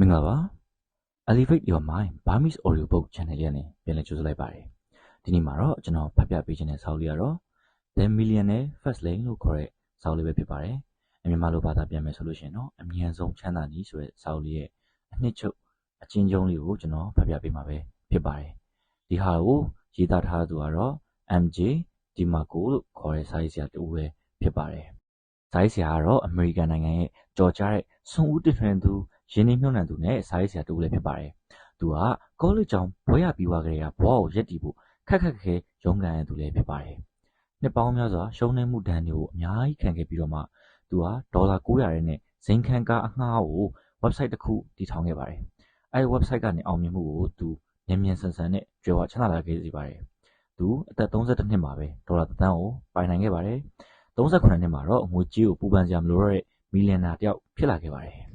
မင်္ဂလာပါ Elevate Your Mind Burmese Audio Book Channel ရဲ့နဲ့ပြန်လည်ကြိုဆိုလိုက်ပါတယ်ဒီနေ့မှာတော့ကျွန်တော်ဖတ်ပြပေးခြင်းတဲ့စာအုပ်လေးကတော့ The Millionaire First Lane လို့ခေါ်တဲ့စာအုပ်လေးပဲဖြစ်ပါတယ်အမြန်မာလိုဘာသာပြန်မယ်ဆိုလို့ရှိရင်တော့အမြန်ဆုံးချမ်းသာနည်းဆိုတဲ့စာအုပ်လေးရဲ့အနှစ်ချုပ်အချင်းချင်းလေးကိုကျွန်တော်ဖတ်ပြပေးမှာပဲဖြစ်ပါတယ်ဒီဟာကိုရေးသားထားသူကတော့ MJ Dimaco လို့ခေါ်တဲ့စာရေးဆရာတူပဲဖြစ်ပါတယ်စာရေးဆရာကတော့အမေရိကန်နိုင်ငံရဲ့ကြော်ကြားတဲ့ဆွန်ဦးတစ်ထွင်သူ ရင်းနှီးမြှုပ်နှံသူနဲ့စာရေးဆရာတူလည်းဖြစ်ပါတယ်။သူကကောလိပ်ကျောင်းဘွဲရပြီးွားကြတဲ့ဘဝကိုရက်တည်ဖို့ခက်ခက်ခဲရုန်းကန်ရသူလည်းဖြစ်ပါတယ်။နှစ်ပေါင်းများစွာရှုံးနိမ့်မှုဒဏ်တွေကိုအများကြီးခံခဲ့ပြီးတော့မှသူဟာဒေါ်လာ900နဲ့ဇိမ်ခံကားအငှားကို website တစ်ခုတည်ထောင်ခဲ့ပါတယ်။အဲဒီ website ကနေအောင်မြင်မှုကိုသူမြန်မြန်ဆန်ဆန်နဲ့ကြွယ်ဝချမ်းသာလာခဲ့စေပါတယ်။သူအသက်32နှစ်မှာပဲဒေါ်လာတစ်သန်းကိုပိုင်နိုင်ခဲ့ပါတယ်။38နှစ်မှာတော့ငွေကြေးကိုပူပန်စရာမလိုတော့တဲ့မီလီယံနာတယောက်ဖြစ်လာခဲ့ပါတယ်။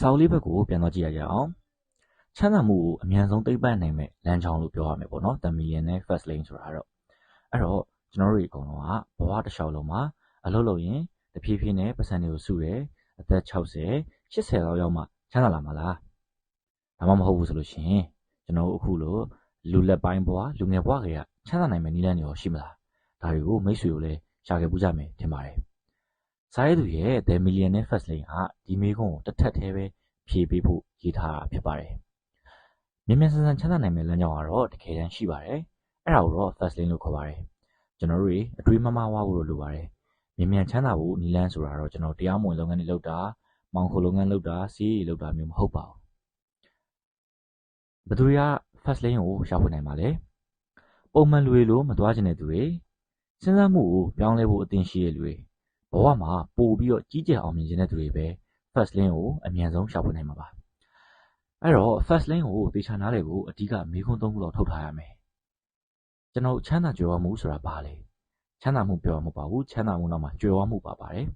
စာအုပ်လေးဘက်ကိုပြန်သွားကြည့်ရကြအောင်။ချမ်းသာမှုကိုအမြန်ဆုံးသိမ့်ပတ်နိုင်မဲ့လမ်းကြောင်းလို့ပြောရမယ်ပေါ့နော်။ The Millionaire First Lane ဆိုတာတော့အဲ့တော့ကျွန်တော်တို့အကုန်လုံးကဘဝတစ်လျှောက်လုံးမှာအလုပ်လုပ်ရင်တဖြည်းဖြည်းနဲ့ပတ်စံတွေကိုစုတယ်အသက်60 80လောက်ရောက်မှချမ်းသာလာမှာလားဒါမှမဟုတ်ဘူးဆိုလို့ရှိရင်ကျွန်တော်တို့အခုလိုလူလက်ပိုင်းဘဝလူငယ်ဘဝတွေကချမ်းသာနိုင်မယ့်နည်းလမ်းတွေရောရှိမလားဒါတွေကိုမိတ်ဆွေကိုလည်းရှာခဲ့ပူးကြမယ်ထင်ပါတယ် စားရသူရဲ့ The Millionaire First Lane ကဒီမေးခွန်းကိုတစ်ထပ်သေးပဲဖြေပေးဖို့ရေးထားတာဖြစ်ပါတယ်။မြန်မြန်ဆန်ဆန်ချမ်းသာနိုင်မယ့်လမ်းကြောင်းကတော့တကယ်တမ်းရှိပါတယ်။အဲ့ဒါကိုတော့ First Lane လို့ခေါ်ပါတယ်။ကျွန်တော်တို့တွေအတွေးမမဝါဖို့လိုပါတယ်။မြန်မြန်ချမ်းသာဖို့နည်းလမ်းဆိုတာတော့ကျွန်တော်တရားမဝင်လုပ်ငန်းတွေလုပ်တာမောင်ခိုလုပ်ငန်းလုပ်တာစီးရီလုပ်တာမျိုးမဟုတ်ပါဘူး။ဘယ်သူတွေက First Lane ကိုရှာဖွေနိုင်ပါလဲ။ပုံမှန်လူတွေလိုမသွားချင်တဲ့သူတွေစဉ်းစားမှုကိုပြောင်းလဲဖို့အသင့်ရှိတဲ့လူတွေ ဘဝမှာပို့ပြီးတော့ကြီးကျယ်အောင်မြင်ခြင်းတဲ့သူတွေပဲ first lane ကိုအမြန်ဆုံးရှာဖွေနိုင်မှာပါအဲ့တော့ first lane ကိုသေချာနားလည်ဖို့အဓိကမေးခွန်းသုံးခုလောက်ထုတ်ထားရမယ်ကျွန်တော်ချမ်းသာကြွယ်ဝမှုဆိုတာဘာလဲချမ်းသာမှုပြောမှာမပါဘူးချမ်းသာမှုနောက်မှာကြွယ်ဝမှုပါပါတယ်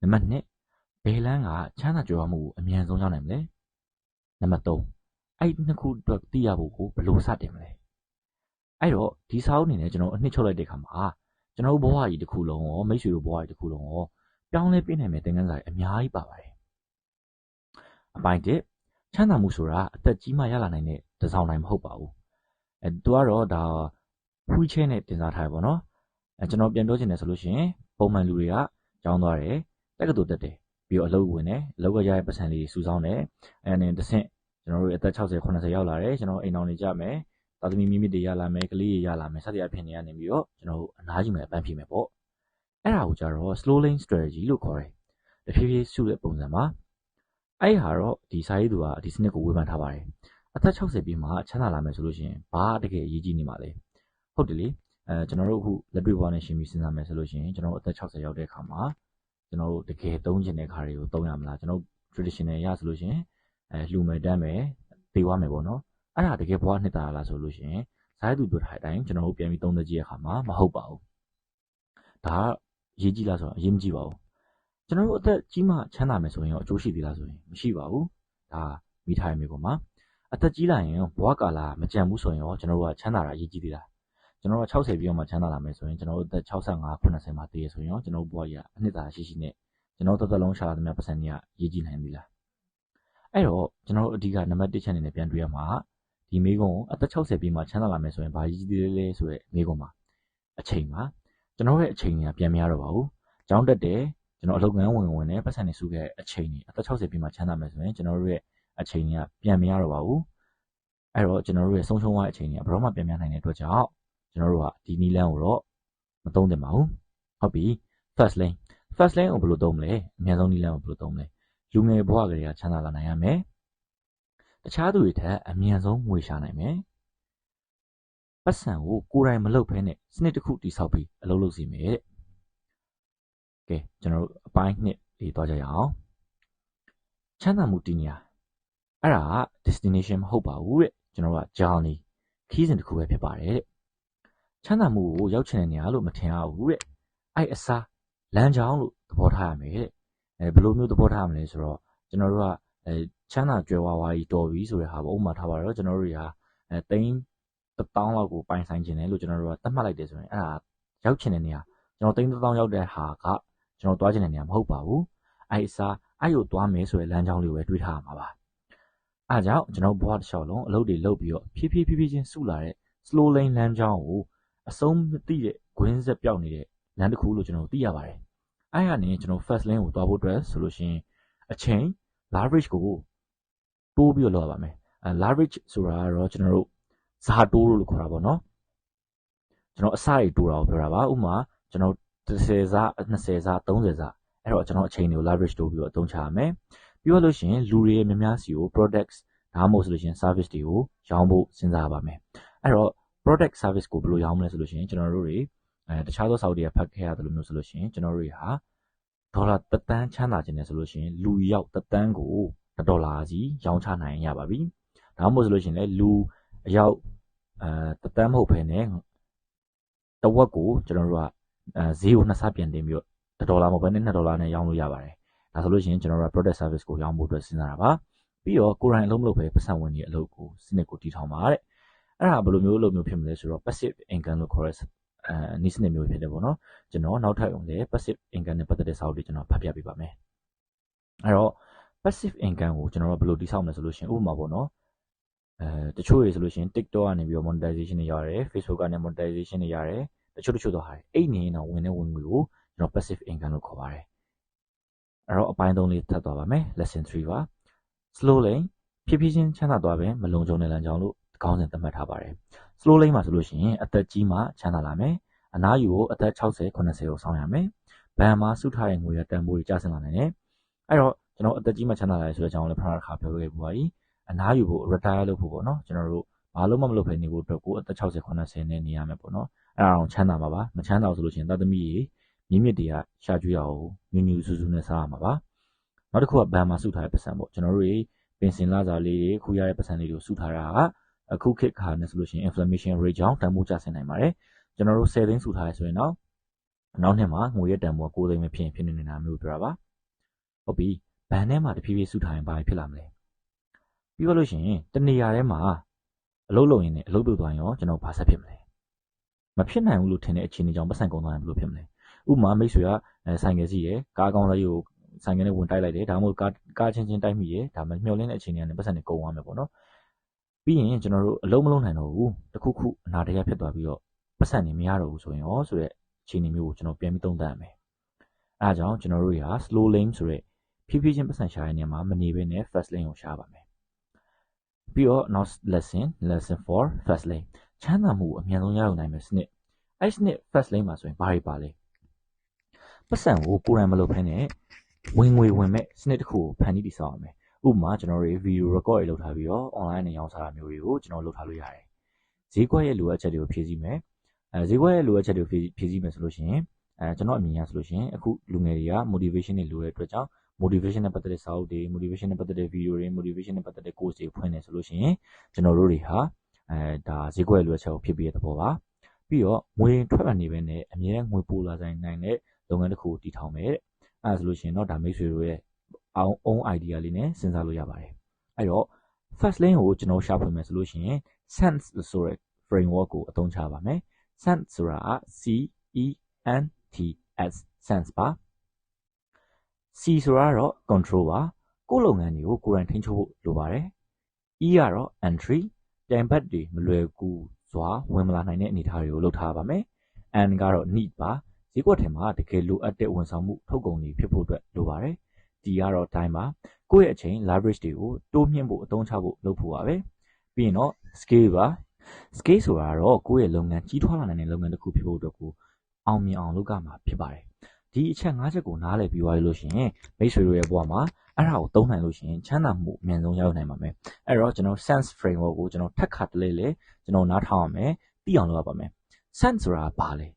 နံပါတ်1ဘယ်လန်းကချမ်းသာကြွယ်ဝမှုကိုအမြန်ဆုံးရောက်နိုင်မလဲနံပါတ်3အဲ့နှစ်ခုအတွက်သိရဖို့ကိုဘယ်လိုစတင်မလဲအဲ့တော့ဒီစာအုပ်အနေနဲ့ကျွန်တော်အနှစ်ချုပ်လိုက်တဲ့အခါမှာ ကျွန်တော်တို့ဘဝကြီးတစ်ခုလုံးရောမိတ်ဆွေတို့ဘဝကြီးတစ်ခုလုံးရောပြောင်းလဲပြနိုင်မယ့်သင်ခန်းစာတွေအများကြီးပါပါတယ်အပိုင်းတစ်ချမ်းသာမှုဆိုတာအသက်ကြီးမှရလာနိုင်တဲ့တစောင်းတိုင်းမဟုတ်ပါဘူးအဲသူကတော့ဒါဖူးချဲနဲ့တင်စားထားရပါတော့အဲကျွန်တော်ပြန်ပြောချင်တယ်ဆိုလို့ရှိရင်ပုံမှန်လူတွေကကျောင်းသွားတယ်တက္ကသိုလ်တက်တယ်ပြီးတော့အလုပ်ဝင်တယ်အလုပ်ကရတဲ့ပတ်စံလေးစုဆောင်းတယ်အဲနဲ့တစ်ဆင့်ကျွန်တော်တို့အသက်60 80ရောက်လာတယ်ကျွန်တော်အိမ်အောင်နေကြမယ် သားသမီးမိမိတွေရလာမယ်ကလေးတွေရလာမယ်စသည်အဖြစ်နေရနေပြီးတော့ကျွန်တော်တို့အနားယူမယ်အပန်းဖြေမယ်ပေါ့အဲ့ဒါကိုကြတော့ slow lane strategy လို့ခေါ်တယ်တဖြည်းဖြည်းစုတဲ့ပုံစံပါအဲ့ဟာတော့ဒီစာရေးသူကဒီစနစ်ကိုဝေဖန်ထားပါတယ်အသက်60ပြည့်မှာချမ်းသာလာမယ်ဆိုလို့ရှိရင်ဘာတကယ်အရေးကြီးနေမှာလဲဟုတ်တယ်လေအဲကျွန်တော်တို့အခုလက်တွေ့ဘဝနဲ့ရှင်ပြီးစဉ်းစားမယ်ဆိုလို့ရှိရင်ကျွန်တော်တို့အသက်60ရောက်တဲ့အခါမှာကျွန်တော်တို့တကယ်သုံးကျင်တဲ့ခါတွေကိုသုံးရမလားကျွန်တော် traditional ရဆိုလို့ရှိရင်အဲလှူမယ်တမ်းမယ်သေသွားမယ်ပေါ့နော် အဲ့ဒါတကယ်ဘဝနှစ်တာလားဆိုလို့ရှိရင်ဇာတ်သူပြောထားတဲ့အတိုင်းကျွန်တော်တို့ပြန်ပြီးသုံးသကြည့်ရခါမှာမဟုတ်ပါဘူးဒါကအရေးကြီးလားဆိုတော့အရေးမကြီးပါဘူးကျွန်တော်တို့အသက်ကြီးမှချမ်းသာမယ်ဆိုရင်ရောအကျိုးရှိသေးလားဆိုရင်မရှိပါဘူးဒါမိထားရမယ်ပေါ့မှာအသက်ကြီးလာရင်ဘဝကာလမကြံဘူးဆိုရင်ရောကျွန်တော်တို့ကချမ်းသာတာအရေးကြီးသေးလားကျွန်တော်တို့60ပြီးတော့မှချမ်းသာလာမယ်ဆိုရင်ကျွန်တော်တို့အသက်65 80မှာတည်ရဆိုရင်ရောကျွန်တော်တို့ဘဝကြီးကအနှစ်သာရှိရှိနဲ့ကျွန်တော်တို့သက်လုံးရှာလာတဲ့များပတ်စံကြီးကရေးကြည့်နိုင်ပြီလားအဲ့တော့ကျွန်တော်တို့အဓိကနံပါတ်1ချက်အနေနဲ့ပြန်တွေ့ရမှာ ဒီမိကုံကိုအသက်60ပြည့်မှချမ်းသာလာမယ်ဆိုရင်ဘာကြီးသေးလဲဆိုတဲ့မိကုံမှာအချိန်မှာကျွန်တော်ရဲ့အချိန်ကြီးပြန်မရတော့ပါဘူး။ကျောင်းတက်တယ်ကျွန်တော်အလုပ်ငန်းဝင်ဝင်နဲ့ပတ်စံနေစုခဲ့အချိန်ကြီးအသက်60ပြည့်မှချမ်းသာမယ်ဆိုရင်ကျွန်တော်တို့ရဲ့အချိန်ကြီးပြန်မရတော့ပါဘူး။အဲ့တော့ကျွန်တော်တို့ရဲ့ဆုံးရှုံးသွားတဲ့အချိန်ကြီးဘယ်တော့မှပြန်မနိုင်တဲ့အတွက်ကြောင့်ကျွန်တော်တို့ကဒီနီလန်းကိုတော့မသုံးသင့်ပါဘူး။ဟုတ်ပြီ first lane first lane ကိုဘယ်လိုသုံးမလဲအများဆုံးနီလန်းကိုဘယ်လိုသုံးမလဲလူငယ်ဘဝကလေးကချမ်းသာလာနိုင်ရမယ် တခြားသူတွေထက်အမြန်ဆုံးငွေရှာနိုင်မယ်။ပတ်စံကိုကိုယ်တိုင်မလုပ်ဘဲနဲ့စနစ်တစ်ခုတည်ဆောက်ပြီးအလုပ်လုပ်စီမယ်တဲ့။ကဲကျွန်တော်တို့အပိုင်းနှစ်လေးသွားကြရအောင်။ချမ်းသာမှုတည်နေရအဲ့ဒါက destination မဟုတ်ပါဘူးတဲ့ကျွန်တော်က journey ခီးစဉ်တစ်ခုပဲဖြစ်ပါတယ်တဲ့။ချမ်းသာမှုကိုရောက်ချင်တဲ့နေရာလို့မထင်ရဘူးတဲ့။အဲ့အစားလမ်းကြောင်းလို့သဘောထားရမယ်တဲ့။အဲဘယ်လိုမျိုးသဘောထားရမလဲဆိုတော့ကျွန်တော်တို့ကအဲ ချမ်းသာကြွယ်ဝဝကြီးတော်ပြီဆိုတဲ့ဟာပေါ့ဥပမာထားပါတော့ကျွန်တော်တို့တွေကအဲသိန်း1000လောက်ကိုပိုင်ဆိုင်ခြင်းတယ်လို့ကျွန်တော်တို့ကသတ်မှတ်လိုက်တယ်ဆိုရင်အဲ့ဒါရောက်ချင်တဲ့နေရာကျွန်တော်သိန်း1000ရောက်တဲ့ဟာကကျွန်တော်သွားချင်တဲ့နေရာမဟုတ်ပါဘူးအဲ့အစားအဲ့ကိုသွားမယ်ဆိုတဲ့လမ်းကြောင်းလေးကိုပဲတွေးထားရမှာပါအားကြောင့်ကျွန်တော်ဘဝတစ်လျှောက်လုံးအလုပ်တွေလုပ်ပြီးတော့ဖြည်းဖြည်းဖြည်းဖြည်းချင်းစုလာတဲ့ slow lane လမ်းကြောင်းကိုအဆုံးမသိတဲ့ဂွင်းဆက်ပြောက်နေတဲ့လမ်းတစ်ခုလို့ကျွန်တော်သိရပါတယ်။အဲ့ဟာနဲ့ကျွန်တော် first lane ကိုသွားဖို့အတွက်ဆိုလို့ရှိရင်အချိန် leverage ကို တိုးပြီးတော့လုပ်ရပါမယ်။အဲ leverage ဆိုတာကတော့ကျွန်တော်တို့ဇာတိုးလို့ခေါ်တာပေါ့နော်။ကျွန်တော်အစတွေတိုးတာကိုပြောတာပါ။ဥပမာကျွန်တော်30စား20စား30စားအဲ့တော့ကျွန်တော်အချိန်တွေကို leverage တိုးပြီးတော့အသုံးချရမယ်။ပြီးတော့လို့ရှိရင်လူတွေများများစီကို products ဒါမှမဟုတ်ဆိုလို့ရှိရင် service တွေကိုရောင်းဖို့စဉ်းစားရပါမယ်။အဲ့တော့ product service ကိုဘယ်လိုရောင်းမလဲဆိုလို့ရှိရင်ကျွန်တော်တို့တွေအဲတခြားသောစာအုပ်တွေကဖတ်ခဲ့ရတယ်လို့မျိုးဆိုလို့ရှိရင်ကျွန်တော်တို့တွေဟာဒေါ်လာတသန်းချမ်းသာခြင်းနဲ့ဆိုလို့ရှိရင်လူရောက်တသန်းကို ဒေါ်လာစီရောင်းချနိုင်ရပါပြီ။ဒါမှမဟုတ်ဆိုလို့ရှိရင်လည်းလူအယောက်အဲတသန်းမဟုတ်ဘဲနဲ့တဝက်ကိုကျွန်တော်တို့ကအဲဈေးကိုနှစ်ဆပြန်တင်ပြီးတော့ဒေါ်လာမဟုတ်ဘဲနဲ့2ဒေါ်လာနဲ့ရောင်းလို့ရပါတယ်။ဒါဆိုလို့ရှိရင်ကျွန်တော်တို့က product service ကိုရောင်းဖို့အတွက်စဉ်းစားတာပါ။ပြီးတော့ကိုယ်တိုင်အလုံးမလုပ်ပဲပတ်စံဝင်ကြီးအလုပ်ကိုစနစ်ကိုတည်ထောင်ပါတဲ့။အဲ့ဒါဘယ်လိုမျိုးအလုပ်မျိုးဖြစ်မလဲဆိုတော့ passive income လို့ခေါ်တဲ့အဲနည်းစနစ်မျိုးဖြစ်တယ်ပေါ့နော်ကျွန်တော်နောက်ထပ်လည်း passive income နဲ့ပတ်သက်တဲ့စာအုပ်တွေကျွန်တော်ဖတ်ပြပေးပါမယ်အဲ့တော့ passive income ကိုကျွန်တော်တို့ဘယ်လိုတည်ဆောက်မလဲဆိုလို့ရှိရင်ဥပမာပေါ့နော်အဲတချို့တွေဆိုလို့ရှိရင် TikTok ကနေပြီးတော့ monetization တွေရတယ် Facebook ကနေ monetization တွေရတယ်တချို့တချို့တော့ဟာအဲ့နေရင်တော့ဝင်နေဝင်ငွေကိုကျွန်တော် passive income လို့ခေါ်ပါတယ်အဲ့တော့အပိုင်း၃လေးထပ်သွားပါမယ် lesson 3ပါ slow lane ဖြည်းဖြည်းချင်းချမ်းသာသွားပဲမလုံခြုံတဲ့လမ်းကြောင်းလို့ခေါင်းစဉ်သတ်မှတ်ထားပါတယ် slow lane မှာဆိုလို့ရှိရင်အသက်ကြီးမှချမ်းသာလာမယ်အနားယူကိုအသက်60 80ကိုစောင့်ရမယ်ဘဏ်မှာစုထားတဲ့ငွေရတန်ဖိုးတွေကျဆင်းလာနိုင်တယ်အဲ့တော့ ကျွန်တော်အသက်ကြီးမှချမ်းသာလာတယ်ဆိုတဲ့အကြောင်းလည်းဖရခါပြောခဲ့ပူပါပြီအနားယူဖို့ retire လုပ်ဖို့ပေါ့နော်ကျွန်တော်တို့ဘာလို့မှမလုပ်ဖဲနေဖို့အတွက်ကိုအသက်60 80နဲ့နေရမယ်ပေါ့နော်အဲ့ဒါအောင်ချမ်းသာမှာပါမချမ်းသာဘူးဆိုလို့ရှိရင်တသမီးကြီးမြင့်မြင့်တွေကရှာကျွေးရအောင်ညူညူဆူဆူနဲ့စားရမှာပါနောက်တစ်ခုကဘဏ်မှာစုထားတဲ့ပတ်စံပေါ့ကျွန်တော်တို့ပင်စင်လာစာလေးတွေခူရတဲ့ပတ်စံလေးတွေကိုစုထားတာကအခုခေတ်ခါနဲ့ဆိုလို့ရှိရင် inflammation rate ကြောင့်တန်ဖိုးကျဆင်းနိုင်ပါတယ်ကျွန်တော်တို့10သိန်းစုထားရဆိုရင်တော့နောက်နှစ်မှာငွေရတန်ဖိုး9သိန်းပဲဖြစ်ရင်ဖြစ်နေတာမျိုးပြောတာပါဟုတ်ပြီ ဘဏ်ထဲမှာတဖြည်းဖြည်းစုထားရင်ဘာဖြစ်လာမလဲပြီးတော့လို့ရှိရင်တနေရာထဲမှာအလုပ်လုပ်ရင်းနဲ့အလုပ်ပြုတ်သွားရင်ရောကျွန်တော်ဘာဆက်ဖြစ်မလဲမဖြစ်နိုင်ဘူးလို့ထင်တဲ့အခြေအနေကြောင့်ပတ်စံကုန်သွားရင်ဘယ်လိုဖြစ်မလဲဥပမာမိတ်ဆွေကဆိုင်ကယ်စီးရယ်ကားကောင်းလေးကိုဆိုင်ကယ်နဲ့ဝင်တိုက်လိုက်တယ်ဒါမှမဟုတ်ကားကားချင်းချင်းတိုက်မိရယ်ဒါမှမျောလင်းတဲ့အခြေအနေကနေပတ်စံနဲ့ကုန်သွားမယ်ပေါ့နော်ပြီးရင်ကျွန်တော်တို့အလုံးမလုံးနိုင်တော့ဘူးတခုခုအနာတရဖြစ်သွားပြီးတော့ပတ်စံနေမရတော့ဘူးဆိုရင်ရောဆိုတဲ့အခြေအနေမျိုးကိုကျွန်တော်ပြန်ပြီးသုံးသပ်ရမယ်အဲဒါကြောင့်ကျွန်တော်တို့ရာ slow lane ဆိုတဲ့ ဖြည်းဖြည်းချင်းပတ်စံရှာတဲ့နေရာမှာမနေဘဲနဲ့ fast lane ကိုရှာပါမယ်ပြီးတော့ next lesson lesson 4 fast lane ချမ်းသာမှုအမြန်ဆုံးရယူနိုင်မယ်စနစ်အဲ့စနစ် fast lane မှာဆိုရင်ဘာတွေပါလဲပတ်စံကိုကိုယ်တိုင်မလုပ်ဖ ೇನೆ ဝင်ငွေဝင်မဲ့စနစ်တစ်ခုကိုဖန်တီးတည်ဆောက်ရမယ်ဥပမာကျွန်တော်တို့ video record တွေလုပ်ထားပြီးတော့ online နဲ့ရောင်းစားတာမျိုးတွေကိုကျွန်တော်လုပ်ထားလို့ရတယ်ဈေးကွက်ရဲ့လိုအပ်ချက်တွေကိုဖြည့်ဆည်းမယ်အဲဈေးကွက်ရဲ့လိုအပ်ချက်တွေကိုဖြည့်ဆည်းမယ်ဆိုလို့ရှိရင်အဲကျွန်တော်အမြင်ရဆိုလို့ရှိရင်အခုလူငယ်တွေက motivation တွေလိုတဲ့အတွက်ကြောင့် motivation နဲ့ပတ်သက်တဲ့စာအုပ်တွေ motivation နဲ့ပတ်သက်တဲ့ video တွေ motivation နဲ့ပတ်သက်တဲ့ course တွေဖွင့်နေဆိုလို့ရှိရင်ကျွန်တော်တို့တွေဟာအဲဒါဈေးကွက်လိုအပ်ချက်ကိုဖြည့်ပေးတဲ့သဘောပါပြီးတော့ငွေထွက်လာနေပဲနဲ့အမြဲတမ်းငွေပိုလာဆိုင်နိုင်တဲ့လုပ်ငန်းတစ်ခုကိုတည်ထောင်မယ်တဲ့အဲဒါဆိုလို့ရှိရင်တော့ဒါမိတ်ဆွေတို့ရဲ့ own idea လေးနဲ့စဉ်းစားလို့ရပါတယ်အဲ့တော့ first lane ကိုကျွန်တော်ရှာဖွေမယ်ဆိုလို့ရှိရင် sense ဆိုတဲ့ framework ကိုအသုံးချပါမယ် sense ဆိုတာ C E N T S sense ပါ C ဆိုတာတော့ control ပါကိုယ်လုပ်ငန်းတွေကိုကိုယ်တိုင်ထိန်းချုပ်ဖို့လိုပါတယ် E ကတော့ entry ပြိုင်ဘက်တွေမလွယ်ကူစွာဝင်မလာနိုင်တဲ့အနေအထားတွေကိုလုပ်ထားပါမယ် N ကတော့ need ပါဈေးကွက်ထဲမှာတကယ်လိုအပ်တဲ့ဝန်ဆောင်မှုထုတ်ကုန်တွေဖြစ်ဖို့အတွက်လိုပါတယ်ဒီကတော့ time ပါကိုယ့်ရဲ့အချိန် leverage တွေကိုတိုးမြှင့်ဖို့အသုံးချဖို့လုပ်ဖို့ပါပဲပြီးရင်တော့ scale ပါ scale ဆိုတာကတော့ကိုယ့်ရဲ့လုပ်ငန်းကြီးထွားလာနိုင်တဲ့လုပ်ငန်းတစ်ခုဖြစ်ဖို့အတွက်ကိုအောင်မြင်အောင်လုပ်ရမှာဖြစ်ပါတယ် ဒီအချက်၅ချက်ကိုနားလည်ပြီးသွားလို့ရှိရင်မိတ်ဆွေတို့ရဲ့ဘဝမှာအဲ့ဒါကိုသုံးနိုင်လို့ရှိရင်ချမ်းသာမှုအမြန်ဆုံးရောက်နိုင်ပါမယ်အဲ့တော့ကျွန်တော် sense framework ကိုကျွန်တော်ထပ်ခါတလေလေကျွန်တော်နားထောင်ရမယ်သိအောင်လုပ်ရပါမယ် sense ဆိုတာဘာလဲ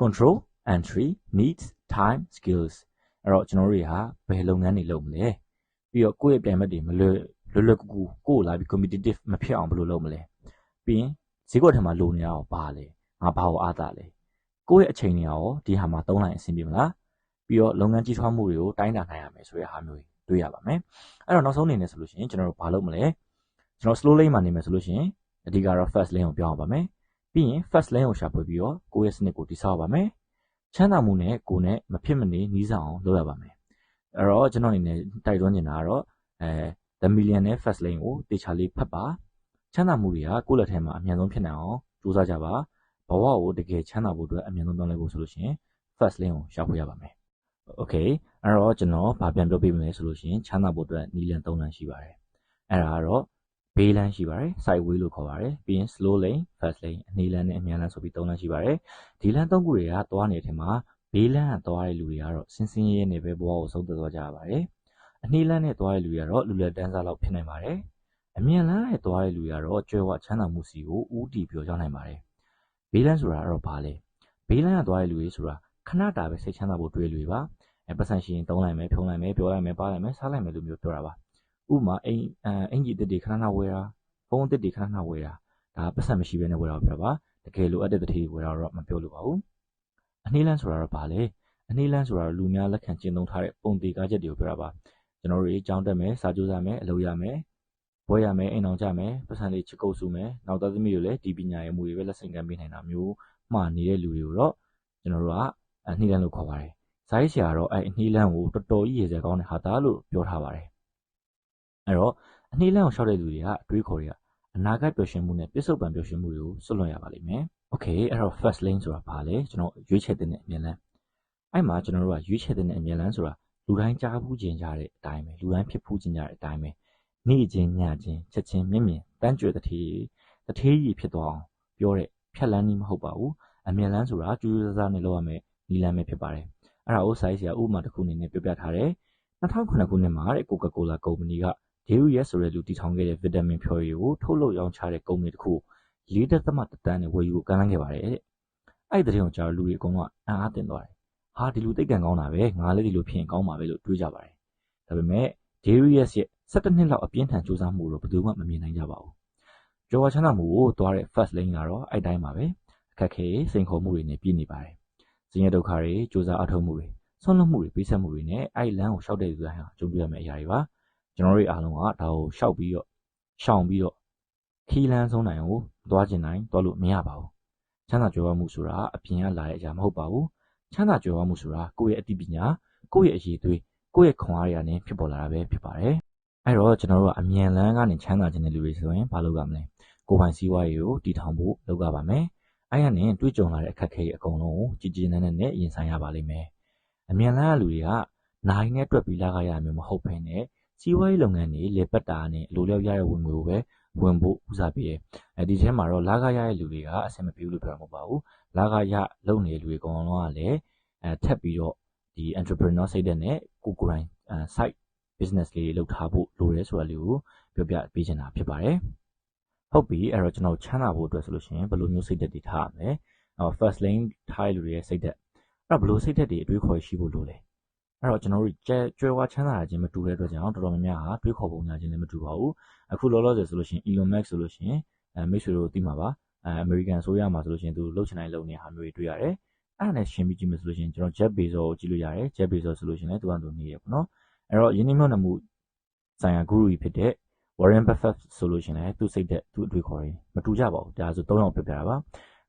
control entry needs time skills အဲ့တော့ကျွန်တော်တို့တွေဟာဘယ်လုပ်ငန်းတွေလုပ်မလဲပြီးတော့ကိုယ့်ရဲ့ပြိုင်ဘက်တွေမလွယ်လွယ်လွယ်ကူကူကိုယ်လာပြီး competitive မဖြစ်အောင်ဘယ်လိုလုပ်မလဲပြီးရင်ဈေးကွက်ထဲမှာလိုနေရအောင်ဘာလဲငါဘာကိုအားသာလဲ ကိုယ့်ရဲ့အချိန်တွေရောဒီဟာမှာသုံးလိုက်အဆင်ပြေမလားပြီးတော့လုပ်ငန်းကြီးထွားမှုတွေကိုတိုင်းတာနိုင်ရမယ်ဆိုတဲ့ဟာမျိုးတွေတွေ့ရပါမယ်အဲ့တော့နောက်ဆုံးအနေနဲ့ဆိုလို့ရှိရင်ကျွန်တော်တို့ဘာလုပ်မလဲကျွန်တော် slow lane မှာနေမယ်ဆိုလို့ရှိရင်အဓိကတော့ first lane ကိုပြောင်းအောင်ပါမယ်ပြီးရင် first lane ကိုရှာဖွေပြီးတော့ကိုယ့်ရဲ့စနစ်ကိုတိဆောက်ပါမယ်ချမ်းသာမှုနဲ့ကိုယ်နဲ့မဖြစ်မနေနှီးဆောင်အောင်လုပ်ရပါမယ်အဲ့တော့ကျွန်တော်အနေနဲ့တိုက်တွန်းနေတာကတော့အဲ The Million နဲ့ First Lane ကိုတေချာလေးဖတ်ပါချမ်းသာမှုတွေကကိုယ့်လက်ထဲမှာအမြန်ဆုံးဖြစ်နိုင်အောင်ကြိုးစားကြပါ ဘဝကိုတကယ်ချမ်းသာဖို့အတွက်အမြန်ဆုံးပြောင်းလဲဖို့ဆိုလို့ရှိရင် First Lane ကိုရှာဖွေရပါမယ် Okay အဲ့တော့ကျွန်တော်ဗာပြန်ပြောပြမယ်ဆိုလို့ရှိရင်ချမ်းသာဖို့အတွက်နီလန်၃လမ်းရှိပါတယ်အဲ့ဒါကတော့ဘေးလမ်းရှိပါတယ် sideway လို့ခေါ်ပါတယ်ပြီးရင် slow lane fast lane အနီးလမ်းနဲ့အမြန်လမ်းဆိုပြီး၃လမ်းရှိပါတယ်ဒီလမ်း၃ခုတွေကသွားနေတဲ့အချိန်မှာဘေးလမ်းကသွားတဲ့လူတွေကတော့စင်စင်ရဲရဲနဲ့ပဲဘဝကိုဆုံးသက်သွားကြရပါတယ်အနီးလမ်းနဲ့သွားတဲ့လူတွေကတော့လူလက်တန်းစားလောက်ဖြစ်နိုင်ပါတယ်အမြန်လမ်းနဲ့သွားတဲ့လူတွေကတော့ကျွဲဝချမ်းသာမှုစီကိုဦးတည်ပြောရောက်နိုင်ပါတယ် ဘေးလမ်းဆိုတာကတော့ဘာလဲဘေးလမ်းကသွားတဲ့လူတွေဆိုတာခဏတာပဲစိတ်ချမ်းသာဖို့တွေးလူတွေပါအဲပတ်စံရှင်တုံးလိုက်မယ်ဖြုံးလိုက်မယ်ပြောလိုက်မယ်ပါလိုက်မယ်စားလိုက်မယ်လို့မျိုးပြောတာပါဥပမာအိမ်အင်ကြီးတစ်တွေခဏခဏဝယ်တာဖုန်းတစ်တွေခဏခဏဝယ်တာဒါပတ်စံမရှိဘဲနဲ့ဝယ်တာပြောပါတကယ်လိုအပ်တဲ့တတိဝယ်တာတော့မပြောလို့ပါဘူးအနည်းလန်းဆိုတာတော့ဘာလဲအနည်းလန်းဆိုတာလူများလက်ခံကျင့်သုံးထားတဲ့ပုံသေးကားချက်တွေကိုပြောတာပါကျွန်တော်တို့အကြောင်းတက်မယ်စာကြိုးစားမယ်အလုပ်ရမယ် ဘွဲရမယ်အိမ်အောင်ကြမယ်ပတ်စံလေးချစ်ကုပ်စုမယ်နောက်သားသမီးတွေလည်းဒီပညာရေးမှုတွေပဲလက်ဆင့်ကမ်းပေးနိုင်တာမျိုးမှားနေတဲ့လူတွေကိုတော့ကျွန်တော်တို့ကအနှီးလန်းလို့ခေါ်ပါတယ်ဇိုင်းဆရာတော့အဲ့အနှီးလန်းကိုတော်တော်ကြီးရေစဲကောင်းတဲ့ဟာသားလို့ပြောထားပါတယ်အဲ့တော့အနှီးလန်းကိုရှောက်တဲ့လူတွေကအတွေးခေါ်တွေကအနာဂတ်ပျော်ရွှင်မှုနဲ့ပြစ္ဆုတ်ပံပျော်ရွှင်မှုတွေကိုစွန့်လွတ်ရပါလိမ့်မယ်။ Okay အဲ့တော့ first lane ဆိုတာဘာလဲကျွန်တော်ရွေးချယ်တဲ့အမြင်လန်းအဲ့မှာကျွန်တော်တို့ကရွေးချယ်တဲ့အမြင်လန်းဆိုတာလူတိုင်းကြားဘူးကျင်ကြတဲ့အတိုင်းပဲလူတိုင်းဖြစ်ဖူးကျင်ကြတဲ့အတိုင်းပဲ နေ့ချင်းညချင်းချက်ချင်းမြင့်မြင့်တန်းကြွယ်တထေးတထေးကြီးဖြစ်သွားအောင်ပြောတဲ့ဖြတ်လန်းကြီးမဟုတ်ပါဘူးအမြင်လန်းဆိုတာကျူးကျူးစားစားနဲ့လောက်ရမယ်နီလန်းပဲဖြစ်ပါတယ်အဲ့ဒါကိုစိုင်းဆရာဥပမာတစ်ခုအနေနဲ့ပြောပြထားတယ်2009ခုနှစ်မှာတဲ့ကိုကာကိုလာကုမ္ပဏီက JUS ဆိုတဲ့လူတည်ထောင်ခဲ့တဲ့ဗီတာမင်ဖျော်ရည်ကိုထုတ်လုပ်ရောင်းချတဲ့ကုမ္ပဏီတစ်ခု၄ဒသမတတန်းနဲ့ဝယ်ယူကိုကမ်းလှမ်းခဲ့ပါတယ်တဲ့အဲ့ဒီတဲ့ကိုကြာလူတွေအကုန်လုံးအံ့အားသင့်သွားတယ်ဟာဒီလူသိက္ကံကောင်းတာပဲငါလည်းဒီလိုဖြစ်ရင်ကောင်းပါပဲလို့တွေးကြပါတယ်ဒါပေမဲ့ JUS ရဲ့ 17နှစ်လောက်အပြင်းထန်စူးစမ်းမှုတော့ဘယ်သူမှမမြင်နိုင်ကြပါဘူးကျော်ဝါချမ်းသာမှုကိုသွားတဲ့ first lane ကတော့အဲ့တိုင်းပါပဲအခက်ခဲစိန်ခေါ်မှုတွေနဲ့ပြည့်နေပါတယ်။ဆင်းရဲဒုက္ခတွေစူးစမ်းအထောက်မှုတွေဆွန့်လွတ်မှုတွေပေးဆက်မှုတွေနဲ့အဲ့လမ်းကိုရှောက်တဲ့လူတိုင်းဟာကြုံတွေ့ရမယ့်အရာတွေပါ။ကျွန်တော်တို့အားလုံးကဒါကိုရှောက်ပြီးတော့ရှောင်ပြီးတော့ခီးလန်းဆုံးနိုင်ကိုသွားကျင်နိုင်သွားလို့မရပါဘူး။ချမ်းသာကြွယ်ဝမှုဆိုတာအပြင်ကလာတဲ့အရာမဟုတ်ပါဘူး။ချမ်းသာကြွယ်ဝမှုဆိုတာကိုယ့်ရဲ့အသိပညာကိုယ့်ရဲ့အရေးသွေးကိုယ့်ရဲ့ခွန်အားတွေကနေဖြစ်ပေါ်လာတာပဲဖြစ်ပါတယ်။ အဲ့တော့ကျွန်တော်တို့ကအမြန်လန်းကနေချမ်းသာခြင်းတဲ့လူတွေဆိုရင်ဘာလုပ်ရမလဲ။ကိုယ်ပိုင်စည်းဝါးရေးကိုတည်ထောင်ဖို့လုပ်ရပါမယ်။အဲ့ရနဲ့တွေ့ကြုံလာတဲ့အခက်အခဲအကုန်လုံးကိုကြည်ကြည်နန်းနန်းနဲ့ရင်ဆိုင်ရပါလိမ့်မယ်။အမြန်လန်းကလူတွေကနိုင်နဲ့တွက်ပြီးလာကြရမျိုးမဟုတ်ဘဲနဲ့စီးပွားရေးလုပ်ငန်းတွေလေပတ်တာနဲ့အလိုလျောက်ရတဲ့ဝင်ငွေကိုပဲဝင်ဖို့ဦးစားပေးတယ်။အဲဒီထဲမှာတော့လာခရရဲ့လူတွေကအဆင်မပြေဘူးလို့ပြောတာမဟုတ်ပါဘူး။လာခရလုပ်နေတဲ့လူတွေအကုန်လုံးကလည်းအဲထပ်ပြီးတော့ဒီ entrepreneur စိတ်ဓာတ်နဲ့ကိုကိုယ်တိုင် site business လေးတွေလုပ်ထားဖို့လိုတယ်ဆိုတာလေးကိုပြောပြပေးချင်တာဖြစ်ပါတယ်။ဟုတ်ပြီအဲ့တော့ကျွန်တော်ချမ်းသာဖို့အတွက်ဆိုလို့ရှိရင်ဘယ်လိုမျိုးစိတ်ဓာတ်တွေထားရမလဲ။အော် first lane ထားလူတွေရဲ့စိတ်ဓာတ်အဲ့တော့ဘယ်လိုစိတ်ဓာတ်တွေအတွေးခေါ်ရှိဖို့လိုလဲ။အဲ့တော့ကျွန်တော်တို့ကြဲကြွယ်ဝချမ်းသာခြင်းမတူတဲ့အတွက်ကြောင့်တော်တော်များများဟာတွေးခေါ်ပုံများခြင်းလည်းမတူပါဘူး။အခုလောလောဆယ်ဆိုလို့ရှိရင် Elon Musk ဆိုလို့ရှိရင်အဲမိတ်ဆွေတို့သိမှာပါ။အဲ American ဆိုရမှာဆိုလို့ရှိရင်သူလှုပ်ချင်တိုင်းလှုပ်နေတာမျိုးတွေတွေ့ရတယ်။အဲ့ဒါနဲ့ရှင်းပြီးကြည့်မယ်ဆိုလို့ရှိရင်ကျွန်တော် Jeff Bezos ကိုကြည့်လို့ရတယ်။ Jeff Bezos ဆိုလို့ရှိရင်လည်းသူကသူနေရပေါ့နော်။ အဲ့တော့ယင်းနှိမ့်နှံမှုဆိုင်ရာဂုရုကြီးဖြစ်တဲ့ Warren Buffett ဆိုလို့ရှိရင်လည်းသူစိတ်သက်သူအတွေ့ခေါ်ရင်မတူကြပါဘူးဒါဆို၃ယောက်ပြပြတာပါ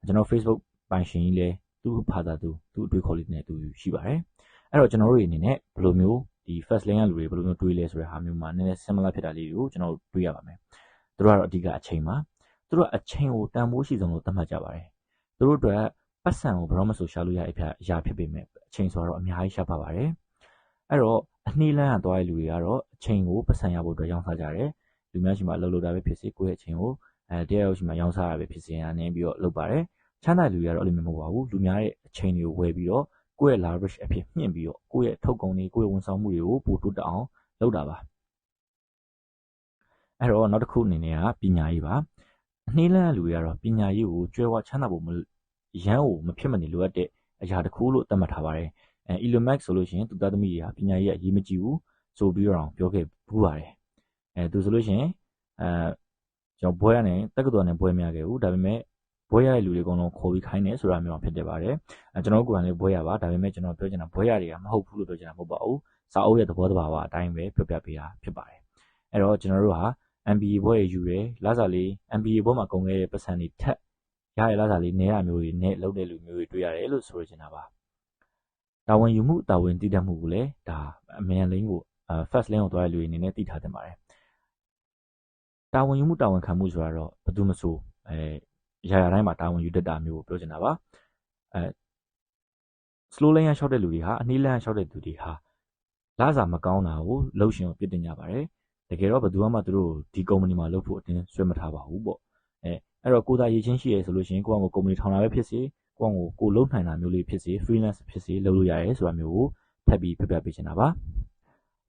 ကျွန်တော် Facebook ပိုင်ရှင်ကြီးလည်းသူ့ဖာသာသူသူ့အတွေ့ခေါ်လေးနဲ့သူရှိပါတယ်အဲ့တော့ကျွန်တော်တို့အနေနဲ့ဘယ်လိုမျိုးဒီ first lane ကလူတွေဘယ်လိုမျိုးတွေးလဲဆိုတဲ့ဟာမျိုးမှာနည်းနည်း similar ဖြစ်တာလေးတွေကိုကျွန်တော်တွေးရပါမယ်သူတို့ကတော့အဓိကအချိန်ပါသူတို့အချိန်ကိုတန်ဖိုးရှိဆုံးလို့သတ်မှတ်ကြပါတယ်သူတို့အတွက်ပတ်စံကိုဘယ်တော့မှဆိုရှာလို့ရအဖြစ်အရာဖြစ်ပေမဲ့အချိန်ဆိုတော့အများကြီးရှာပါပါတယ် အဲ့တော့အနှီးလန်းကသွားတဲ့လူတွေကတော့အချိန်ကိုပတ်စံရဖို့အတွက်ရောင်းစားကြတယ်လူများရှိမှအလုပ်လုပ်တာပဲဖြစ်စေကိုယ့်ရဲ့အချိန်ကိုအဲတရားရောက်ရှိမှရောင်းစားရပဲဖြစ်စေအနေပြီးတော့လုပ်ပါတယ်ချမ်းသာလူတွေကတော့အဲ့လိုမျိုးမဟုတ်ပါဘူးလူများရဲ့အချိန်တွေကိုဝယ်ပြီးတော့ကိုယ့်ရဲ့ leverage အဖြစ်မြင့်ပြီးတော့ကိုယ့်ရဲ့ထုတ်ကုန်တွေကိုယ့်ရဲ့ဝန်ဆောင်မှုတွေကိုပိုတိုးတက်အောင်လုပ်တာပါအဲ့တော့နောက်တစ်ခုအနေနဲ့ကပညာရေးပါအနှေးလန်းလူတွေကတော့ပညာရေးကိုကျွဲဝချမ်းသာဖို့မရန်ကိုမဖြစ်မနေလိုအပ်တဲ့အရာတစ်ခုလို့သတ်မှတ်ထားပါတယ် အဲ Elon Musk ဆိုလို့ရှိရင်သူသားသမီးတွေကပညာရေးအရေးမကြီးဘူးဆိုပြီးတော့ပြောခဲ့ဘူးပါတယ်အဲသူဆိုလို့ရှိရင်အဲကျွန်တော်ဘွဲရနဲ့တက္ကသိုလ်နဲ့ဘွဲမရခဲ့ဘူးဒါပေမဲ့ဘွဲရတဲ့လူတွေအကုန်လုံးခေါ်ပြီးခိုင်းတယ်ဆိုတာမျိုးဖြစ်တယ်ပါတယ်အဲကျွန်တော်ကိုယ်တိုင်လည်းဘွဲရပါဒါပေမဲ့ကျွန်တော်ပြောချင်တာဘွဲရတွေကမဟုတ်ဘူးလို့ပြောချင်တာမဟုတ်ပါဘူးစာအုပ်ရဲ့သဘောတဘာဝအတိုင်းပဲပြောပြပေးတာဖြစ်ပါတယ်အဲ့တော့ကျွန်တော်တို့ဟာ MBA ဘွဲရယူတယ်လစာလေး MBA ဘွဲမှာကုန်ခဲ့တဲ့ပတ်စံတွေထက်ရရလစာလေးနေရမျိုးတွေနဲ့လုပ်တဲ့လူမျိုးတွေတွေ့ရတယ်လို့ဆိုရချင်တာပါ တာဝန်ယူမှုတာဝန်တည်တတ်မှုကိုလည်းဒါအမြန်လင်းကို first lane ကိုသွားတဲ့လူတွေအနေနဲ့သိထားသင့်ပါတယ်တာဝန်ယူမှုတာဝန်ခံမှုဆိုတာတော့ဘယ်သူမဆိုအဲရာရာတိုင်းမှာတာဝန်ယူတတ်တာမျိုးကိုပြောချင်တာပါအဲ slow lane ရှောက်တဲ့လူတွေဟာအနည်းလမ်းရှောက်တဲ့သူတွေဟာလာစာမကောင်းတာကိုလှုပ်ရှင်ကိုပြစ်တင်ကြပါတယ်တကယ်တော့ဘယ်သူမှသူတို့ဒီကုမ္ပဏီမှာလုပ်ဖို့အတင်းဆွဲမထားပါဘူးပေါ့အဲအဲ့တော့ကိုသာရည်ချင်းရှိရဲဆိုလို့ရှိရင်ကိုယ့်အကိုကုမ္ပဏီထောင်တာပဲဖြစ်စေ ကိုယ့်ကိုကိုလုံးနိုင်တာမျိုးလေးဖြစ်စေ freelance ဖြစ်စေလုပ်လို့ရတယ်ဆိုတာမျိုးကိုထပ်ပြီးပြပြပေးချင်တာပါ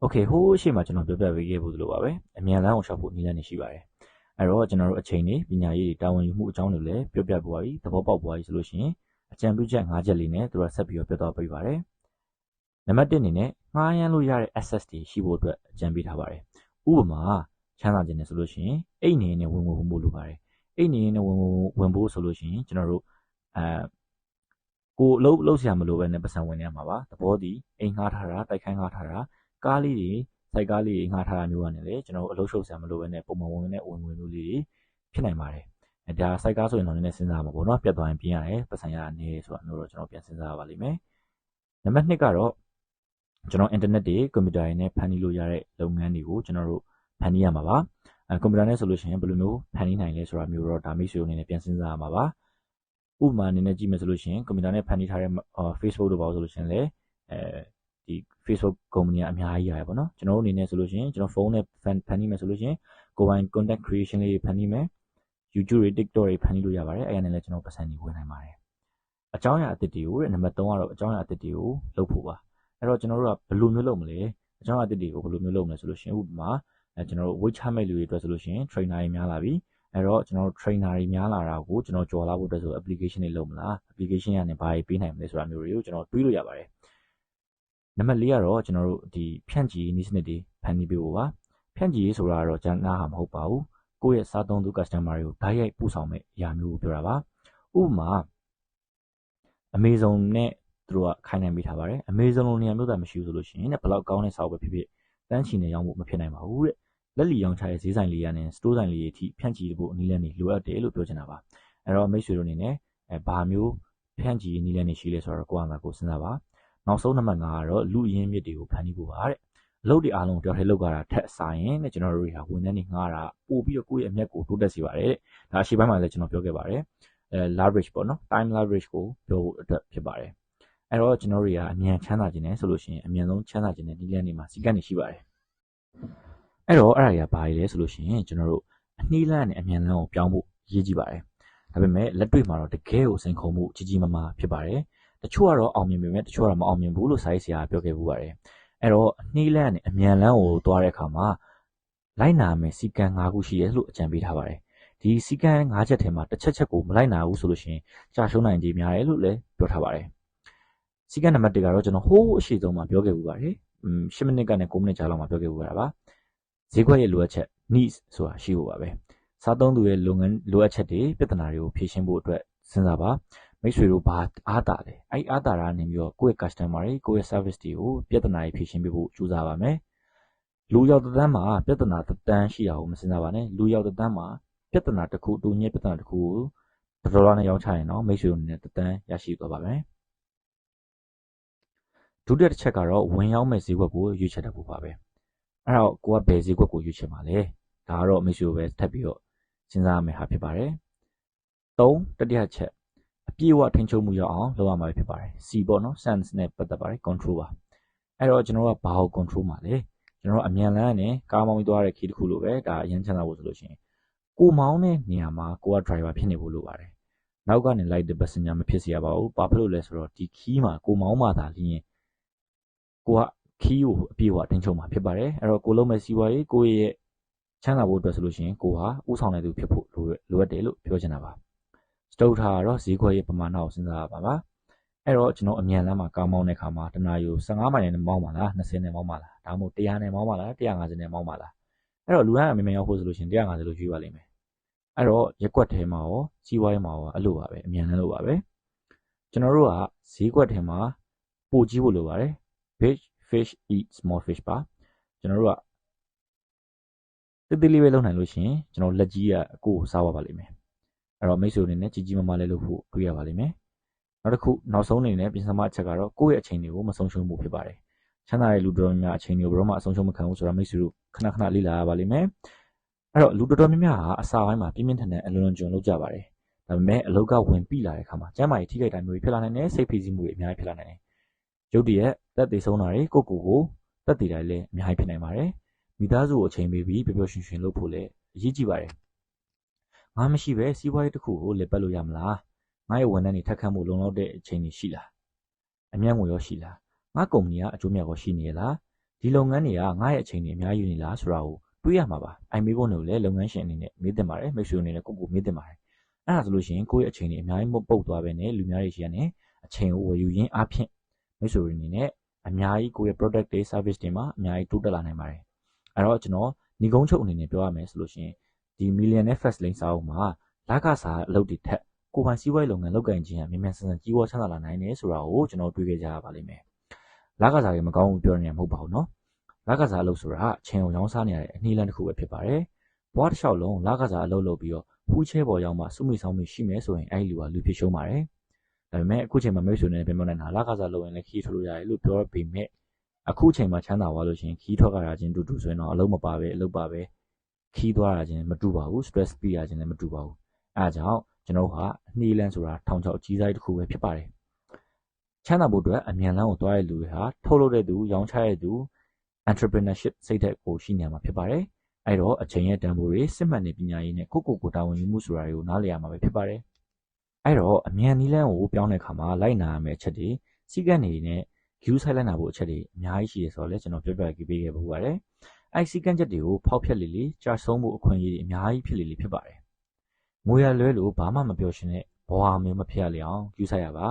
okay ဟိုးရှေ့မှာကျွန်တော်ပြပြပေးခဲ့ဖို့သလိုပါပဲအမြန်လမ်းအောင်ရှောက်ဖို့နည်းလမ်းတွေရှိပါတယ်အဲ့တော့ကျွန်တော်တို့အချိန်တွေပညာရေးတွေတာဝန်ယူမှုအကြောင်းတွေလည်းပြောပြပေးပါပြီသဘောပေါက်ပါပြီဆိုလို့ရှိရင်အကြံပြုချက်၅ချက်လေးနဲ့သူတို့ဆက်ပြီးတော့ပြသွားပေးပါတယ်နံပါတ်1အနေနဲ့ငှားရမ်းလို့ရတဲ့ access တွေရှိဖို့အတွက်အကြံပေးထားပါတယ်ဥပမာချမ်းသာခြင်းနဲ့ဆိုလို့ရှိရင်အိတ်နေနဲ့ဝင်ဝင်ဝင်ဖို့လိုပါတယ်အိတ်နေနဲ့ဝင်ဝင်ဝင်ဖို့ဆိုလို့ရှိရင်ကျွန်တော်တို့အဲ ကိုအလုပ်လုပ်ဆရာမလိုပဲနဲ့ပတ်စံဝင်နေရမှာပါသဘောတည်အိမ်ငှားထားတာတိုက်ခိုင်းငှားထားတာကားလေးတွေစိုက်ကားလေးတွေငှားထားတာမျိုးကနေလေကျွန်တော်တို့အလုပ်ရှုပ်ဆရာမလိုပဲနဲ့ပုံမှန်ဝင်နေတဲ့ဝင်ဝင်မျိုးလေးတွေဖြစ်နိုင်ပါတယ်အဲဒါစိုက်ကားဆိုရင်တော့နည်းနည်းစဉ်းစားမှာပေါ့နော်ပြတ်သွားရင်ပြင်ရတယ်ပတ်စံရနေဆိုတာမျိုးတော့ကျွန်တော်ပြန်စဉ်းစားရပါလိမ့်မယ်နံပါတ်2ကတော့ကျွန်တော် internet တွေကွန်ပျူတာတွေနဲ့ဖန်တီးလို့ရတဲ့လုပ်ငန်းတွေကိုကျွန်တော်တို့ဖန်တီးရမှာပါအဲကွန်ပျူတာနဲ့ဆိုလို့ရှိရင်ဘယ်လိုမျိုးဖန်တီးနိုင်လဲဆိုတာမျိုးတော့ဒါမိတ်ဆွေအနေနဲ့ပြန်စဉ်းစားရမှာပါ ဥပမာအနေနဲ့ကြည့်မယ်ဆိုလို့ရှိရင်ကွန်ပျူတာနဲ့ဖန်တီးထားတဲ့ Facebook တို့ပါဆိုလို့ရှိရင်လည်းအဲဒီ Facebook ကုမ္ပဏီကအများကြီးရတယ်ပေါ့နော်ကျွန်တော်တို့အနေနဲ့ဆိုလို့ရှိရင်ကျွန်တော်ဖုန်းနဲ့ဖန်ဖန်တီးမယ်ဆိုလို့ရှိရင်ကိုယ်ပိုင် content creation လေးဖန်တီးမယ် YouTube တွေ TikTok တွေဖန်တီးလို့ရပါတယ်အဲ့ရနဲ့လည်းကျွန်တော်ပတ်စံတွေဝင်နိုင်ပါတယ်အကြောင်းအရာအသစ်တွေကိုနံပါတ်3ကတော့အကြောင်းအရာအသစ်တွေကိုလုပ်ဖို့ပါအဲ့တော့ကျွန်တော်တို့ကဘယ်လိုမျိုးလုပ်မလဲအကြောင်းအရာအသစ်တွေကိုဘယ်လိုမျိုးလုပ်မလဲဆိုလို့ရှိရင်ဥပမာအဲကျွန်တော်တို့ weight ချမဲ့လူတွေအတွက်ဆိုလို့ရှိရင် trainer တွေများလာပြီ အဲ့တော့ကျွန်တော်တို့ trainer တွေများလာတာကိုကျွန်တော်ကြော်လာဖို့အတွက်ဆို application တွေလုပ်မလား application ကနေဘာတွေပေးနိုင်မလဲဆိုတာမျိုးတွေကိုကျွန်တော်တွေးလို့ရပါတယ်နံပါတ်၄ကတော့ကျွန်တော်တို့ဒီဖြန့်ချီနည်းစနစ်တွေဖန်တီးပေးဖို့ပါဖြန့်ချီရေးဆိုတာတော့ကျန်တာဟာမဟုတ်ပါဘူးကိုယ့်ရဲ့စားသုံးသူ customer တွေကိုဓာတ်ရိုက်ပို့ဆောင်မဲ့အရာမျိုးကိုပြောတာပါဥပမာ Amazon နဲ့သူတို့ကခိုင်းနိုင်ပေးထားပါတယ် Amazon လိုနေရာမျိုးသာမရှိဘူးဆိုလို့ရှိရင်ဘယ်လောက်ကောင်းတဲ့စာအုပ်ပဲဖြစ်ဖြစ်တန်းချီနေရောင်းဖို့မဖြစ်နိုင်ပါဘူးတဲ့ လက်လီရောင်းချတဲ့ဈေးဆိုင်လေးရနဲ့စတိုးဆိုင်လေးတွေအထိဖြန့်ချီဖို့အနည်းလမ်းတွေလိုအပ်တယ်လို့ပြောချင်တာပါအဲ့တော့မိတ်ဆွေတို့အနေနဲ့အဲဘာမျိုးဖြန့်ချီနည်းလမ်းတွေရှိလဲဆိုတော့ကိုယ့်အမှာကိုစဉ်းစားပါနောက်ဆုံးနံပါတ်5ကတော့လူအရင်းမြစ်တွေကိုဖန်တီးဖို့ပါတဲ့အလုပ်တွေအားလုံးတယောက်တည်းလုပ်ကြတာထက်ဆိုင်ရင်တဲ့ကျွန်တော်တို့တွေဟာဝန်ထမ်းတွေငှားတာပို့ပြီးတော့ကိုယ့်ရဲ့အမျက်ကိုတိုးတက်စေပါတယ်တဲ့ဒါအရှိပိုင်းမှာလည်းကျွန်တော်ပြောခဲ့ပါတယ်အဲ leverage ပေါ့နော် time leverage ကိုပြောဖို့အတွက်ဖြစ်ပါတယ်အဲ့တော့ကျွန်တော်တို့တွေကအမြန်ချမ်းသာခြင်းနဲ့ဆိုလို့ရှိရင်အမြန်ဆုံးချမ်းသာခြင်းနဲ့ဒီလမ်းတွေမှာစီကံနေရှိပါတယ် အဲ့တော့အဲ့ဒါကြီးကဘာလဲဆိုလို့ရှိရင်ကျွန်တော်တို့အနှီးလန်းနဲ့အမြန်လန်းကိုပြောင်းဖို့ရည်ကြည့်ပါတယ်ဒါပေမဲ့လက်တွေ့မှာတော့တကယ်ကိုစိန်ခေါ်မှုကြီးကြီးမားမားဖြစ်ပါတယ်တချို့ကတော့အောင်မြင်ပေမဲ့တချို့ကတော့မအောင်မြင်ဘူးလို့စာရေးဆရာပြောခဲ့ပူပါတယ်အဲ့တော့အနှီးလန်းနဲ့အမြန်လန်းကိုသွားတဲ့အခါမှာလိုက်နာမယ်စီကံ၅ခုရှိရဲလို့အကြံပေးထားပါတယ်ဒီစီကံ၅ချက်ထဲမှာတစ်ချက်ချက်ကိုမလိုက်နာဘူးဆိုလို့ရှိရင်ကြာရှုံးနိုင်ခြေများတယ်လို့လည်းပြောထားပါတယ်စီကံနံပါတ်1ကတော့ကျွန်တော်ဟိုးအရှိဆုံးမှာပြောခဲ့ပူပါတယ်อืม10မိနစ်ကနေ9မိနစ်ကြာလောက်မှာပြောခဲ့ပူတာပါ ဈေးကွက်ရဲ့လိုအပ်ချက် needs ဆိုတာရှိဖို့ပါပဲစားသုံးသူရဲ့လုပ်ငန်းလိုအပ်ချက်တွေပြဿနာတွေကိုဖြေရှင်းဖို့အတွက်စဉ်းစားပါမိတ်ဆွေတို့ဘာအားတာလဲအဲ့အားတာတာနေပြီးတော့ကိုယ့်ရဲ့ customer တွေကိုယ့်ရဲ့ service တွေကိုပြဿနာတွေဖြေရှင်းပေးဖို့ကြိုးစားပါမယ်လူရောက်တဲ့တန်းမှာပြဿနာတစ်တန်းရှိအောင်မစဉ်းစားပါနဲ့လူရောက်တဲ့တန်းမှာပြဿနာတစ်ခုတူညက်ပြဿနာတစ်ခုကိုဒေါ်လာနဲ့ရောင်းချရင်တော့မိတ်ဆွေတို့အနေနဲ့တစ်တန်းရရှိသွားပါမယ်ဒုတိယတစ်ချက်ကတော့ဝင်ရောက်မဲ့ဈေးကွက်ကိုရွေးချယ်တတ်ဖို့ပါပဲ အဲ့တော့ကိုကဘယ်ဈေးကွက်ကိုရွေးချယ်မှာလဲဒါကတော့မိတ်ဆွေတို့ပဲထပ်ပြီးတော့စဉ်းစားရမယ့်ဟာဖြစ်ပါတယ်၃တတိယချက်အပြည့်အဝထိန်းချုပ်မှုရအောင်လုပ်ရမှာဖြစ်ပါတယ် C ပေါ့နော် sense နဲ့ပတ်သက်ပါတယ် control ပါအဲ့တော့ကျွန်တော်တို့ကဘာကို control မှာလဲကျွန်တော်တို့အမြန်လန်းနဲ့ကားမောင်းပြီးသွားတဲ့ခီးတစ်ခုလိုပဲဒါအရင်ချမ်းသာဖို့ဆိုလို့ရှိရင်ကိုမောင်းတဲ့နေရာမှာကိုက driver ဖြစ်နေဖို့လိုပါတယ်နောက်ကနေလိုက်တဲ့ passenger မဖြစ်စေရပါဘူးဘာဖြစ်လို့လဲဆိုတော့ဒီခီးမှာကိုမောင်းမှသာလျင်ကိုက ခီးကိုအပြည့်အဝထိန်းချုပ်မှာဖြစ်ပါတယ်အဲ့တော့ကိုလုံးမဲ့စီးပွားရေးကိုရဲ့ချမ်းသာဖို့အတွက်ဆိုလို့ရှိရင်ကိုဟာဥဆောင်တဲ့သူဖြစ်ဖို့လိုအပ်တယ်လို့ပြောချင်တာပါစတုထားကတော့ဈေးခွက်ရဲ့ပမာဏကိုစဉ်းစားရပါပါအဲ့တော့ကျွန်တော်အမြန်လမ်းမှာကားမောင်းတဲ့ခါမှာတနာယူ15မိုင်နဲ့မောင်းပါလား20နဲ့မောင်းပါလားဒါမှမဟုတ်100နဲ့မောင်းပါလား150နဲ့မောင်းပါလားအဲ့တော့လူဟန်အမြင်မြန်ရောက်ဖို့ဆိုလို့ရှိရင်150လို့ယူပါလိမ့်မယ်အဲ့တော့ရက်ွက်ထဲမှာရောစီးပွားရေးမှာရောအဲ့လိုပါပဲအမြန်လမ်းလိုပါပဲကျွန်တော်တို့ကဈေးကွက်ထဲမှာပို့ကြည့်ဖို့လိုပါတယ် big fish eat small fish ပါကျွန်တော်တို့ကတိတိလေးပဲလုပ်နိုင်လို့ရှိရင်ကျွန်တော်လက်ကြီးကအကိုကိုစားပါပါလိမ့်မယ်အဲ့တော့မိတ်ဆွေအနေနဲ့ကြီးကြီးမားမားလေးလုပ်ဖို့တွေးရပါလိမ့်မယ်နောက်တစ်ခုနောက်ဆုံးအနေနဲ့ပြင်ဆင်မအချက်ကတော့ကိုယ့်ရဲ့အချိန်တွေကိုမဆုံးရှုံးဖို့ဖြစ်ပါတယ်ချမ်းသာတဲ့လူတော်များအချိန်တွေကိုဘယ်တော့မှအဆုံးရှုံးမခံဘူးဆိုတာမိတ်ဆွေတို့ခဏခဏလေ့လာရပါလိမ့်မယ်အဲ့တော့လူတော်တော်များများဟာအစာပိုင်းမှာပြင်းပြင်းထန်ထန်အလွန်လွန်ကျွံလုပ်ကြပါတယ်ဒါပေမဲ့အလောက်ကဝင်ပြီးလာတဲ့အခါမှာကျန်းမာရေးထိခိုက်တာမျိုးဖြစ်လာနိုင်တယ်စိတ်ဖိစီးမှုတွေအများကြီးဖြစ်လာနိုင်တယ် ရုပ်တရက်တက်သေးဆုံးတာတွေကိုကိုကိုတက်သေးတာလည်းအများကြီးဖြစ်နိုင်ပါတယ်မိသားစုကိုအချိန်ပေးပြီးပျော်ပျော်ရွှင်ရွှင်လုပ်ဖို့လည်းအရေးကြီးပါတယ်ငါမရှိပဲစီးပွားရေးတစ်ခုကိုလက်ပတ်လို့ရမလားငါရဲ့ဝန်ထမ်းတွေထက်ခတ်မှုလုံလောက်တဲ့အချိန်တွေရှိလားအမြတ်ငွေရောရှိလားငါကုမ္ပဏီကအကျိုးမြတ်ရောရှိနေရလားဒီလုပ်ငန်းတွေကငါရဲ့အချိန်တွေအများကြီးနေလားဆိုတာကိုတွေးရမှာပါအိုင်မေးဖို့လည်းလုပ်ငန်းရှင်အနေနဲ့မေးတင်ပါတယ်မိတ်ဆွေအနေနဲ့ကိုကိုမေးတင်ပါတယ်အဲ့ဒါဆိုလို့ရှိရင်ကိုယ့်ရဲ့အချိန်တွေအများကြီးမပုတ်သွားပဲနဲ့လူများတွေရှိရနေအချိန်ကိုဝယ်ယူရင်းအဖြစ် မိတ်ဆွေတွေအနေနဲ့အများကြီးကိုယ့်ရဲ့ product တွေ service တွေမှာအများကြီးတိုးတက်လာနိုင်ပါတယ်အဲ့တော့ကျွန်တော်ညီကုန်းချုပ်အနေနဲ့ပြောရမယ်ဆိုလို့ရှိရင်ဒီ millionaire first lane စာအုပ်မှာလက္ခဏာအလုပ်တွေထက်ကိုပိုင်စီးပွားရေးလုပ်ငန်းလုပ်ကိုင်ခြင်းဟာမြန်မြန်ဆန်ဆန်ကြီးပွားချမ်းသာလာနိုင်တယ်ဆိုတာကိုကျွန်တော်တွေ့ခဲ့ကြရပါလိမ့်မယ်လက္ခဏာတွေမကောင်းဘူးပြောနေမှာမဟုတ်ပါဘူးနော်လက္ခဏာအလုပ်ဆိုတာအချင်းကိုရောင်းစားနေရတဲ့အနည်းလမ်းတစ်ခုပဲဖြစ်ပါတယ်ဘွားတစ်လျှောက်လုံးလက္ခဏာအလုပ်လုပ်ပြီးတော့ဖူးချဲပေါ်ရောက်မှစုမိဆောင်မိရှိမယ်ဆိုရင်အဲ့ဒီလူကလူဖြစ်ရှုံးပါတယ် ဒါပေမဲ့အခုချိန်မှာမိတ်ဆွေနဲ့ပြန်ပြောနေတာလကစားလုပ်ရင်လည်းခီးထွက်လို့ရတယ်လို့ပြောပေမဲ့အခုချိန်မှာချမ်းသာသွားလို့ရှိရင်ခီးထွက်ကြရခြင်းတူတူဆိုရင်တော့အလုံးမပါပဲအလုပ်ပါပဲခီးသွားရခြင်းမတူပါဘူး stress ပြီးရခြင်းလည်းမတူပါဘူးအဲအကြောင်းကျွန်တော်ဟာနှီးလန်းဆိုတာထောင်ချောက်ကြီးစားတစ်ခုပဲဖြစ်ပါတယ်ချမ်းသာဖို့အတွက်အမြန်လန်းကိုတွားရတဲ့လူတွေဟာထုတ်လုပ်တဲ့သူရောင်းချတဲ့သူ entrepreneurship စိတ်ဓာတ်ကိုရှိနေမှာဖြစ်ပါတယ်အဲ့တော့အချိန်ရဲ့တန်ဖိုးတွေစစ်မှန်တဲ့ပညာရေးနဲ့ကိုကိုကိုတာဝန်ယူမှုဆိုတာတွေကိုနားလည်ရမှာပဲဖြစ်ပါတယ် အဲ့တော့အမြန်နီးလန်းကိုပြောင်းတဲ့အခါမှာလိုက်နာရမယ့်အချက်တွေစီကံနေနဲ့ view ဆိုင်လိုက်နာဖို့အချက်တွေအများကြီးရှိရဆိုတော့လေကျွန်တော်ပြောပြပေးခဲ့ပူပါတယ်အဲ့စီကံချက်တွေကိုဖောက်ဖျက်လေလေကြာဆုံးမှုအခွင့်အရေးတွေအများကြီးဖြစ်လေလေဖြစ်ပါတယ်ငွေရလွဲလို့ဘာမှမပြောရှင်တဲ့ဘဝမျိုးမဖြစ်ရလေအောင်ယူဆိုင်ရပါ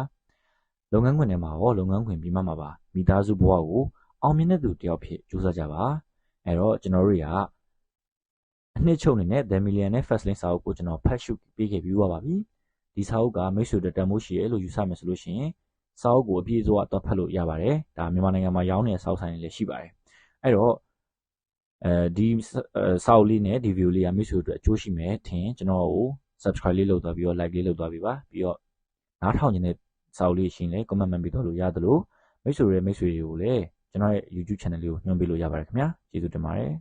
လုပ်ငန်းခွင်ထဲမှာရောလုပ်ငန်းခွင်ပြီးမှမှာပါမိသားစုဘဝကိုအောင်မြင်တဲ့သူတယောက်ဖြစ်ကြိုးစားကြပါအဲ့တော့ကျွန်တော်တို့တွေကအနှစ်ချုပ်နေနဲ့ The Million နဲ့ First Link စာအုပ်ကိုကျွန်တော်ဖတ်ရှုပေးခဲ့ပြီးသွားပါပြီ ဒီစာအုပ်ကမိတ်ဆွေတို့တန်မိုးရှိရဲ့လို့ယူဆမယ်ဆိုလို့ရှိရင်စာအုပ်ကိုအပြည့်အစုံတော့ဖတ်လို့ရပါတယ်ဒါမြန်မာနိုင်ငံမှာရောင်းနေတဲ့စာအုပ်ဆိုင်တွေလည်းရှိပါတယ်အဲ့တော့အဲဒီစာအုပ်လေးနဲ့ဒီဗီဒီယိုလေးကမိတ်ဆွေတို့အကျိုးရှိမယ်ထင်ကျွန်တော်ကို subscribe လေးလုပ်သွားပြီးတော့ like လေးလုပ်သွားပြီးပါပြီးတော့နားထောင်နေတဲ့စာအုပ်လေးရှင်လည်း comment မှန်ပြီးတော့လို့ရတယ်လို့မိတ်ဆွေတွေမိတ်ဆွေတွေကိုလည်းကျွန်တော်ရဲ့ YouTube channel လေးကိုညွှန်ပေးလို့ရပါတယ်ခင်ဗျာကျေးဇူးတင်ပါတယ်